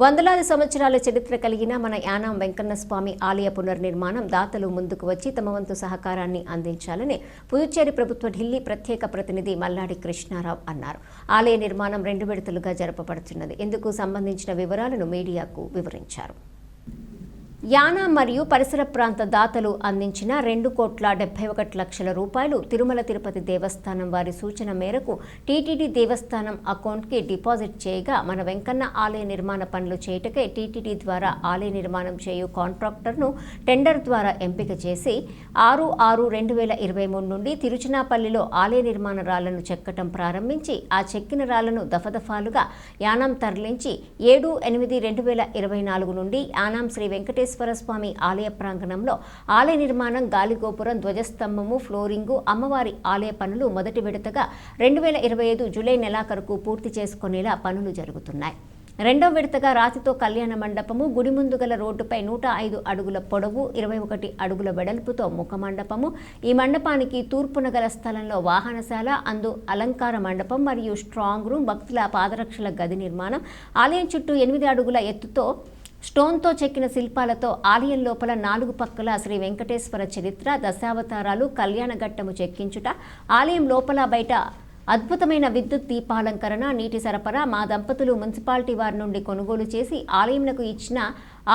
వందలాది సంవత్సరాల చరిత్ర కలిగిన మన యానాం వెంకన్న స్వామి ఆలయ పునర్నిర్మాణం దాతలు ముందుకు వచ్చి తమ వంతు సహకారాన్ని అందించాలని పుదుచ్చేరి ప్రభుత్వ ఢిల్లీ ప్రత్యేక ప్రతినిధి మల్లాడి కృష్ణారావు అన్నారు. ఆలయ నిర్మాణం రెండు విడతలుగా జరపబడుతున్నది. ఇందుకు సంబంధించిన వివరాలను మీడియాకు వివరించారు. యానా మరియు పరిసర ప్రాంత దాతలు అందించిన రెండు కోట్ల డెబ్బై ఒకటి లక్షల రూపాయలు తిరుమల తిరుపతి దేవస్థానం వారి సూచన మేరకు టీటీడీ దేవస్థానం అకౌంట్కి డిపాజిట్ చేయగా మన వెంకన్న ఆలయ నిర్మాణ పనులు చేయటకే టీటీడీ ద్వారా ఆలయ నిర్మాణం చేయు కాంట్రాక్టర్ను టెండర్ ద్వారా ఎంపిక చేసి ఆరు ఆరు రెండు వేల ఇరవై మూడు నుండి తిరుచినాపల్లిలో ఆలయ నిర్మాణ రాళ్ళను చెక్కటం ప్రారంభించి ఆ చెక్కిన రాళ్ళను దఫదఫాలుగా యానాం తరలించి ఏడు ఎనిమిది రెండు వేల ఇరవై నాలుగు నుండి యానాం శ్రీ వెంకటేశ్వర స్వామి ఆలయ ప్రాంగణంలో ఆలయ నిర్మాణం గాలిగోపురం ధ్వజస్తంభము ఫ్లోరింగు అమ్మవారి ఆలయ పనులు మొదటి విడతగా రెండు వేల ఇరవై ఐదు జూలై నెలాఖరుకు పూర్తి చేసుకునేలా పనులు జరుగుతున్నాయి. రెండో విడతగా రాతితో కళ్యాణ మండపము గుడి ముందు గల రోడ్డుపై నూట ఐదు అడుగుల పొడవు ఇరవై ఒకటి అడుగుల వెడల్పుతో ముఖ మండపము. ఈ మండపానికి తూర్పున గల స్థలంలో వాహనశాల అందు అలంకార మండపం మరియు స్ట్రాంగ్ రూమ్ భక్తుల పాదరక్షల గది నిర్మాణం. ఆలయం చుట్టూ ఎనిమిది అడుగుల ఎత్తుతో స్టోన్తో చెక్కిన శిల్పాలతో ఆలయం లోపల నాలుగు పక్కల శ్రీ వెంకటేశ్వర చరిత్ర దశావతారాలు కళ్యాణ ఘట్టము చెక్కించుట ఆలయం లోపల బయట అద్భుతమైన విద్యుత్ దీపాలంకరణ నీటి సరఫరా మా దంపతులు మున్సిపాలిటీ వారి నుండి కొనుగోలు చేసి ఆలయంలకు ఇచ్చిన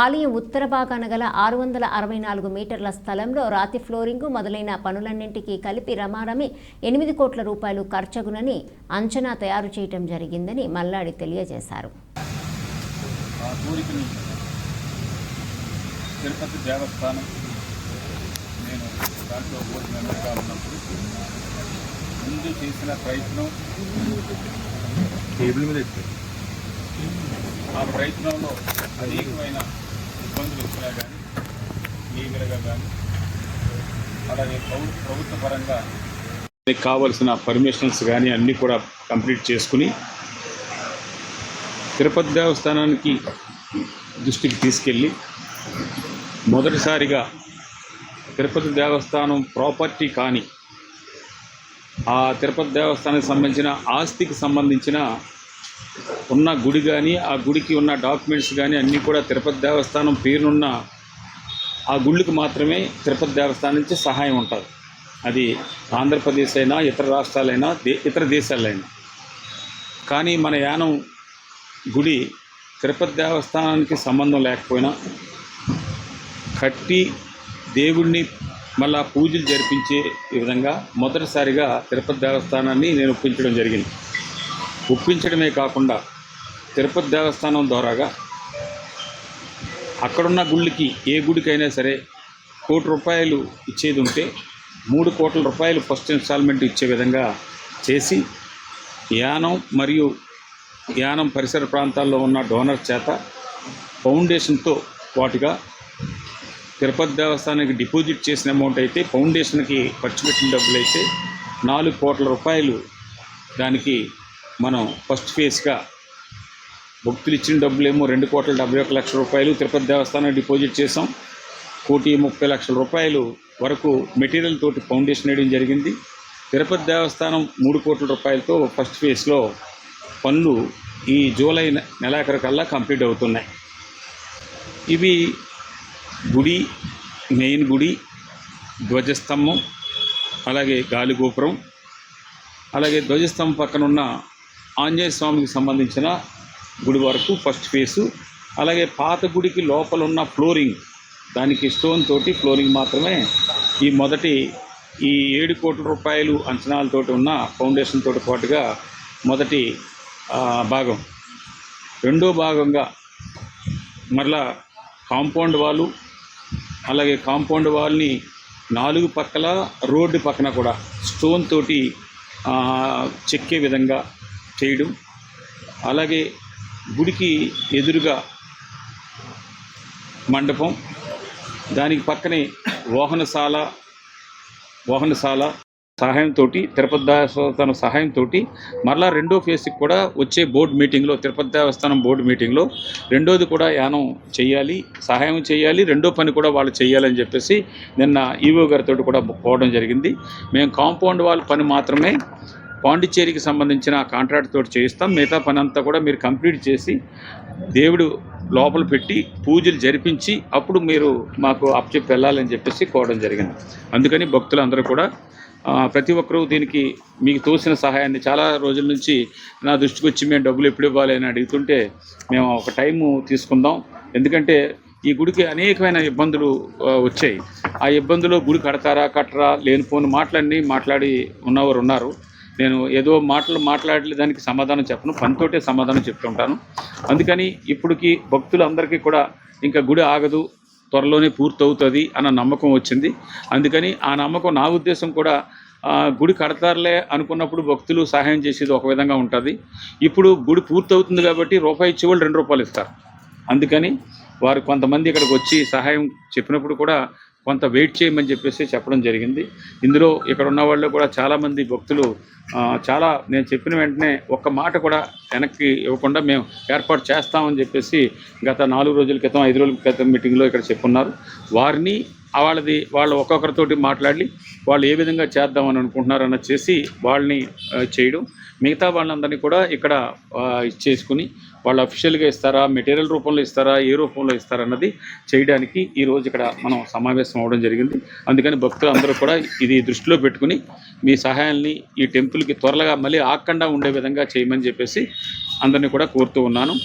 ఆలయం ఉత్తర భాగాన గల ఆరు వందల అరవై నాలుగు మీటర్ల స్థలంలో రాతి ఫ్లోరింగు మొదలైన పనులన్నింటికీ కలిపి రమారమి ఎనిమిది కోట్ల రూపాయలు ఖర్చగునని అంచనా తయారు చేయటం జరిగిందని మల్లాడి తెలియజేశారు. తిరుపతి దేవస్థానం నేను దాంట్లో బోర్డు మెంబర్గా ఉన్నప్పుడు ముందు చేసిన ప్రయత్నం టేబుల్ మీద. ఆ ప్రయత్నంలో అనేకమైన ఇబ్బందులు వచ్చినా కానీ లీగల్గా కానీ అలాగే ప్రభు- ప్రభుత్వ పరంగా కావలసిన పర్మిషన్స్ కానీ అన్నీ కూడా కంప్లీట్ చేసుకుని తిరుపతి దేవస్థానానికి దృష్టికి తీసుకెళ్ళి మొదటిసారిగా తిరుపతి దేవస్థానం ప్రాపర్టీ కానీ ఆ తిరుపతి దేవస్థానానికి సంబంధించిన ఆస్తికి సంబంధించిన ఉన్న గుడి కానీ ఆ గుడికి ఉన్న డాక్యుమెంట్స్ కానీ అన్నీ కూడా తిరుపతి దేవస్థానం పేరునున్న ఆ గుళ్ళకి మాత్రమే తిరుపతి దేవస్థానం నుంచి సహాయం ఉంటుంది. అది ఆంధ్రప్రదేశ్ అయినా ఇతర రాష్ట్రాలైనా దే ఇతర దేశాలైనా. కానీ మన యానం గుడి తిరుపతి దేవస్థానానికి సంబంధం లేకపోయినా కట్టి దేవుణ్ణి మళ్ళా పూజలు జరిపించే విధంగా మొదటిసారిగా తిరుపతి దేవస్థానాన్ని నేను ఒప్పించడం జరిగింది. ఒప్పించడమే కాకుండా తిరుపతి దేవస్థానం ద్వారాగా అక్కడున్న గుళ్ళకి ఏ గుడికైనా సరే కోటి రూపాయలు ఇచ్చేది ఉంటే మూడు కోట్ల రూపాయలు ఫస్ట్ ఇన్స్టాల్మెంట్ ఇచ్చే విధంగా చేసి యానం మరియు యానం పరిసర ప్రాంతాల్లో ఉన్న డోనర్ చేత ఫౌండేషన్తో వాటిగా తిరుపతి దేవస్థానానికి డిపాజిట్ చేసిన అమౌంట్ అయితే ఫౌండేషన్కి ఖర్చు పెట్టిన డబ్బులు అయితే నాలుగు కోట్ల రూపాయలు దానికి మనం ఫస్ట్ ఫేజ్గా భక్తులు ఇచ్చిన డబ్బులేమో రెండు కోట్ల డెబ్బై ఒక లక్షల రూపాయలు తిరుపతి దేవస్థానం డిపాజిట్ చేసాం కోటి ముప్పై లక్షల రూపాయలు వరకు మెటీరియల్ తోటి ఫౌండేషన్ వేయడం జరిగింది. తిరుపతి దేవస్థానం మూడు కోట్ల రూపాయలతో ఫస్ట్ ఫేజ్లో పనులు ఈ జూలై నెలాఖరు కల్లా కంప్లీట్ అవుతున్నాయి. ఇవి గుడి మెయిన్ గుడి ధ్వజస్తంభం అలాగే గాలిగోపురం అలాగే ధ్వజస్తంభం పక్కన ఉన్న ఆంజనేయ స్వామికి సంబంధించిన గుడి వరకు ఫస్ట్ ఫేసు అలాగే పాత గుడికి లోపల ఉన్న ఫ్లోరింగ్ దానికి స్టోన్ తోటి ఫ్లోరింగ్ మాత్రమే ఈ మొదటి ఈ ఏడు కోట్ల రూపాయలు అంచనాలతోటి ఉన్న ఫౌండేషన్ తోటి పాటుగా మొదటి భాగం. రెండో భాగంగా మరలా కాంపౌండ్ వాళ్ళు అలాగే కాంపౌండ్ వాల్ని నాలుగు పక్కల రోడ్డు పక్కన కూడా స్టోన్ తోటి చెక్కే విధంగా చేయడం. అలాగే గుడికి ఎదురుగా మండపం. దానికి పక్కనే వాహనశాల వాహనశాల సహాయంతో తిరుపతి దేవస్థానం సహాయంతో మరలా రెండో ఫేజ్కి కూడా వచ్చే బోర్డు మీటింగ్లో తిరుపతి దేవస్థానం బోర్డు మీటింగ్లో రెండోది కూడా యానం చేయాలి సహాయం చేయాలి రెండో పని కూడా వాళ్ళు చేయాలని చెప్పేసి నిన్న ఈవో గారితో కూడా పోవడం జరిగింది. మేము కాంపౌండ్ వాళ్ళ పని మాత్రమే పాండిచ్చేరికి సంబంధించిన కాంట్రాక్ట్ తోటి చేయిస్తాం. మిగతా పని అంతా కూడా మీరు కంప్లీట్ చేసి దేవుడు లోపల పెట్టి పూజలు జరిపించి అప్పుడు మీరు మాకు అప్పచెప్పి వెళ్ళాలని చెప్పేసి కోవడం జరిగింది. అందుకని భక్తులందరూ కూడా ప్రతి ఒక్కరూ దీనికి మీకు తోసిన సహాయాన్ని చాలా రోజుల నుంచి నా దృష్టికి వచ్చి మేము డబ్బులు ఎప్పుడు ఇవ్వాలి అని అడుగుతుంటే మేము ఒక టైము తీసుకుందాం. ఎందుకంటే ఈ గుడికి అనేకమైన ఇబ్బందులు వచ్చాయి. ఆ ఇబ్బందులు గుడి కడతారా కట్టరా లేనిపోని మాటలన్నీ మాట్లాడి ఉన్నవారు ఉన్నారు. నేను ఏదో మాటలు మాట్లాడలే దానికి సమాధానం చెప్పను పనితోటే సమాధానం చెప్తుంటాను. అందుకని ఇప్పటికి భక్తులందరికీ కూడా ఇంకా గుడి ఆగదు. త్వరలోనే పూర్తవుతుంది అన్న నమ్మకం వచ్చింది. అందుకని ఆ నమ్మకం నా ఉద్దేశం కూడా గుడి కడతారులే అనుకున్నప్పుడు భక్తులు సహాయం చేసేది ఒక విధంగా ఉంటుంది. ఇప్పుడు గుడి పూర్తవుతుంది కాబట్టి రూపాయి ఇచ్చే వాళ్ళు రెండు రూపాయలు ఇస్తారు. అందుకని వారు కొంతమంది ఇక్కడికి వచ్చి సహాయం చెప్పినప్పుడు కూడా కొంత వెయిట్ చేయమని చెప్పేసి చెప్పడం జరిగింది. ఇందులో ఇక్కడ ఉన్న వాళ్ళు కూడా చాలామంది భక్తులు చాలా నేను చెప్పిన వెంటనే ఒక్క మాట కూడా వెనక్కి ఇవ్వకుండా మేము ఏర్పాటు చేస్తామని చెప్పేసి గత నాలుగు రోజుల క్రితం ఐదు రోజుల క్రితం మీటింగ్లో ఇక్కడ చెప్పున్నారు. వారిని వాళ్ళది వాళ్ళు ఒక్కొక్కరితోటి మాట్లాడి వాళ్ళు ఏ విధంగా చేద్దామని అనుకుంటున్నారు అన్నది చేసి వాళ్ళని చేయడం. మిగతా వాళ్ళందరినీ కూడా ఇక్కడ చేసుకుని ఇచ్చేసుకుని వాళ్ళు అఫీషియల్గా ఇస్తారా? మెటీరియల్ రూపంలో ఇస్తారా? ఏ రూపంలో ఇస్తారా? అన్నది చేయడానికి ఈ రోజు ఇక్కడ మనం సమావేశం అవడం జరిగింది. అందుకని భక్తులు అందరూ కూడా ఇది దృష్టిలో పెట్టుకుని మీ సహాయాన్ని ఈ టెంపుల్కి త్వరగా మళ్ళీ ఆకుండా ఉండే విధంగా చేయమని చెప్పేసి అందరినీ కూడా కోరుతూ ఉన్నాను.